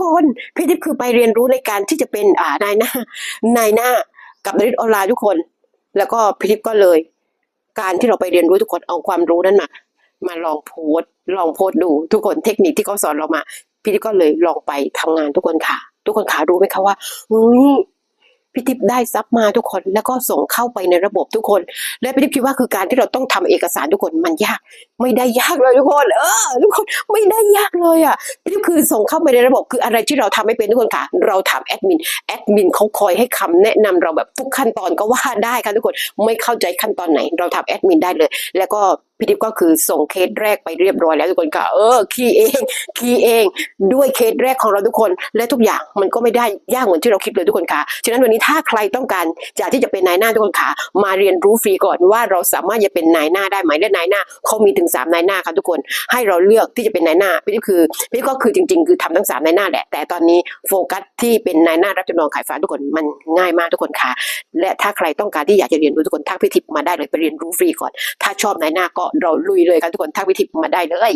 คนพี่ทิพย์คือไปเรียนรู้ในการที่จะเป็นอ่านายหน้านายหน้ากับนริตออนไลน์ทุกคน แล้วก็พี่ทิพย์ก็เลย การที่เราไปเรียนรู้ทุกคนเอาความรู้นั้นมามาลองโพสลองโพสดูทุกคนเทคนิคที่เขาสอนเรามา พี่ทิพย์ก็เลยลองไปทำงานทุกคนค่ะ ทุกคนขารู้ไหมคะว่าเฮ้ย พี่ทิพย์ได้ซับมาทุกคน แล้วก็ส่งเข้าไปในระบบทุกคน และพี่ทิพย์คิดว่าคือการที่เราต้องทำเอกสารทุกคนมันยาก ไม่ได้ยากเลยทุกคน เออทุกคนไม่ได้ยากเลยอะนี่คือส่งเข้าไปในระบบคืออะไรที่เราทำไม่เป็นทุกคนค่ะ เราถามแอดมินแอดมินเขาคอยให้คำแนะนำเราแบบทุกขั้นตอนก็ว่าได้ค่ะทุกคนไม่เข้าใจขั้นตอนไหน เราถามแอดมินได้เลย แล้วก็ พี่ทิพย์ก็คือส่งเคสแรกไปเรียบร้อยแล้วทุกคนค่ะเออคีย์เองคีย์เอง ด้วยเคสแรกของเราทุกคน และทุกอย่างมันก็ไม่ได้ยากเหมือนที่เราคิดเลยทุกคนค่ะฉะนั้นวันนี้ถ้าใครต้องการอยากที่จะเป็นนายหน้าทุกคนค่ะมาเรียนรู้ฟรีก่อนว่าเราสามารถจะเป็นนายหน้าได้ไหมและนายหน้าเขามีถึงสามนายหน้าค่ะทุกคน ให้เราเลือกที่จะเป็นนายหน้าพี่คือพี่ก็คือจริง ๆ คือทำทั้งสามนายหน้าแหละแต่ตอนนี้โฟกัสที่เป็นนายหน้ารับจำนองขายฝาทุกคนมันง่ายมากทุกคนค่ะและถ้าใครต้องการที่อยากจะเรียนรู้ทุกคนทักพี่ทิพย์มาได้เลยไปเรียนรู้ฟรีก่อน ถ้าชอบนายหน้าก็เราลุยเลยกันทุกคนทักวิธีมาได้เลย